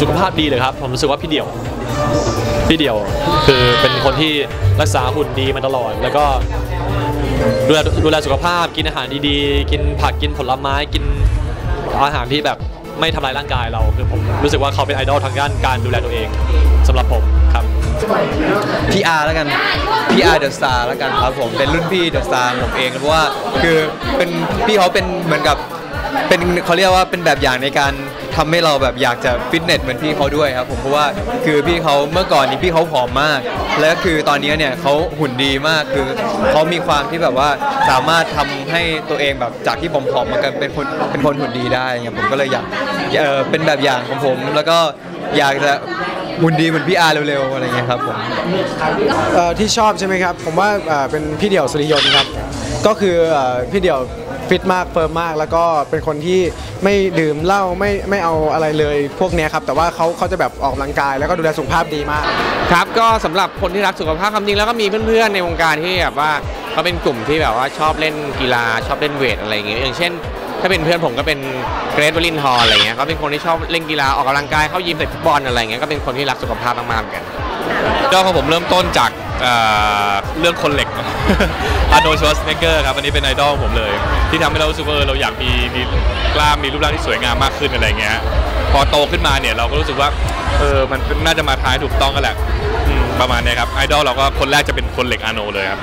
สุขภาพดีเลยครับ ผมรู้สึกว่าพี่เดี่ยว พี่เดี่ยวคือเป็นคนที่รักษาหุ่นดีมาตลอด แล้วก็ดูแลดูแลสุขภาพกินอาหารดีๆ กินผักกินผลไม้กินอาหารที่แบบไม่ทำลายร่างกายเราคือผมรู้สึกว่าเขาเป็นไอดอลทางด้านการดูแลตัวเองสำหรับผม พีอาร์แล้วกันพีอาร์เดอะสตาร์แล้วกันครับผมเป็นรุ่นพี่เดอะสตาร์ผมเองเพราะว่าคือเป็นพี่เขาเป็นเหมือนกับเป็นเขาเรียกว่าเป็นแบบอย่างในการทำให้เราแบบอยากจะฟิตเนสเหมือนพี่เขาด้วยครับผมเพราะว่าคือพี่เขาเมื่อก่อนนี้พี่เขาผอมมาก แล้วคือตอนนี้เนี่ยเขาหุ่นดีมากคือเขามีความที่แบบว่าสามารถทำให้ตัวเองแบบจากที่ผมผอมมากันเป็นคนเป็นคนหุ่นดีได้เงี้ยผมก็เลยอยากเออเป็นแบบอย่างของผม แล้วก็อยากจะ หุ่นดีเหมือนพี่อาร์เร็วๆอะไรเงี้ยครับผมเอ่อที่ชอบใช่ไหมครับ ผมว่าเอ่อเป็นพี่เดี่ยวสุริยนต์ครับ ก็คือเอ่อพี่เดี่ยวฟิตมากเฟิร์มมาก แล้วก็เป็นคนที่ไม่ดื่มเหล้าไม่ไม่เอาอะไรเลยพวกเนี้ยครับ แต่ว่าเขาเขาจะแบบออกกำลังกาย แล้วก็ดูแลสุขภาพดีมาก ครับก็สำหรับคนที่รักสุขภาพความจริงแล้วก็มีเพื่อนๆในวงการที่แบบว่าเขาเป็นกลุ่มที่แบบว่าชอบเล่นกีฬาชอบเล่นเวทอะไรอย่างเงี้ยอย่างเช่น ถ้าเป็นเพื่อนผมก็เป็นเกรทวลินทร์อะไรเงี้ยเขาเป็นคนที่ชอบเล่นกีฬาออกกำลังกายเข้ายิมเตะฟุตบอลอะไรเงี้ยก็เป็นคนที่รักสุขภาพมากๆเหมือนกันก็ของผมเริ่มต้นจากเอ่อเรื่องคนเหล็ก อาโนชวสเนเกอร์ครับอันนี้เป็นไอดอลของผมเลย ที่ทำให้เรารู้สึกว่าเออเราอยากมีมีกล้ามมีรูปร่างที่สวยงามมากขึ้นอะไรเงี้ยพอโตขึ้นมาเนี่ยเราก็รู้สึกว่าเออมันน่าจะมาท้ายถูกต้องกันแหละอืมประมาณเนี้ยครับไอดอลเราก็คนแรกจะเป็นคนเหล็กอาโนเลยครับ